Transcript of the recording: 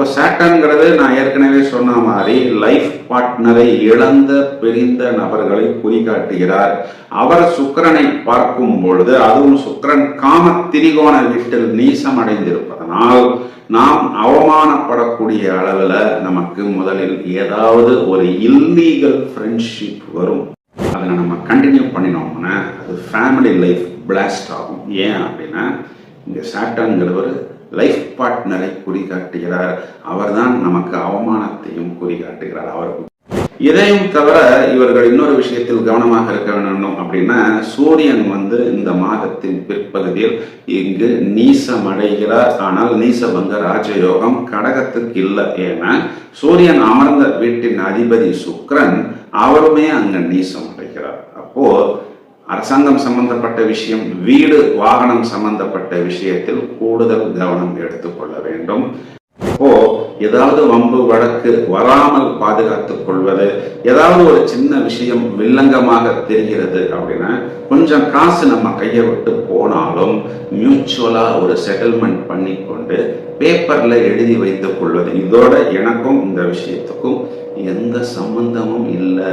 இப்போ சாட்டன்கிறது நான் ஏற்கனவே சொன்ன மாதிரி லைஃப் பார்ட்னரை இழந்த பிரிந்த நபர்களை குறிகாட்டுகிறார். அவர் சுக்கிரனை பார்க்கும் பொழுது அதுவும் சுக்கரன் காம திரிகோண வீட்டில் நீசம் அடைந்திருப்பதனால் நாம் அவமானப்படக்கூடிய அளவில் நமக்கு முதலில் ஏதாவது ஒரு இல்லீகல் ஃப்ரெண்ட்ஷிப் வரும். அதை நம்ம கண்டினியூ பண்ணினோம்னா அது ஃபேமிலி லைஃப் பிளாஸ்ட் ஆகும். ஏன் அப்படின்னா இங்கே சாட்டான்கிறவர் லைஃப் பார்ட்னரை குறிகாட்டுகிறார். அவர்தான் நமக்கு அவமானத்தையும் குறிகாட்டுகிறார். அவருக்கு இதையும் தவிர இவர்கள் இன்னொரு விஷயத்தில் கவனமாக இருக்க வேண்டும் அப்படின்னா சூரியன் வந்து இந்த மாதத்தின் பிற்பகுதியில் இங்கு நீசம் அடைகிறார் ஆனால் நீசபங்க ராஜயோகம் கடகத்துக்கு இல்லை. ஏன்னா சூரியன் அமர்ந்த வீட்டின் அதிபதி சுக்ரன் அவருமே அங்க நீசம் அடைகிறார் அப்போ அரசாங்கம் சம்பந்தப்பட்ட விஷயம் வீடு வாகனம் சம்பந்தப்பட்ட விஷயத்தில் கூடுதல் கவனம் எடுத்துக்கொள்ள வேண்டும். இப்போ ஏதாவது வம்பு வழக்கு வராமல் பாதுகாத்துக் கொள்வது ஏதாவது ஒரு சின்ன விஷயம் வில்லங்கமாக தெரிகிறது அப்படின்னா கொஞ்சம் காசு நம்ம கையை விட்டு போனாலும் மியூச்சுவலா ஒரு செட்டில்மெண்ட் பண்ணி கொண்டு பேப்பர்ல எழுதி வைத்துக் கொள்வது. இதோட எனக்கும் இந்த விஷயத்துக்கும் எந்த சம்பந்தமும் இல்லை.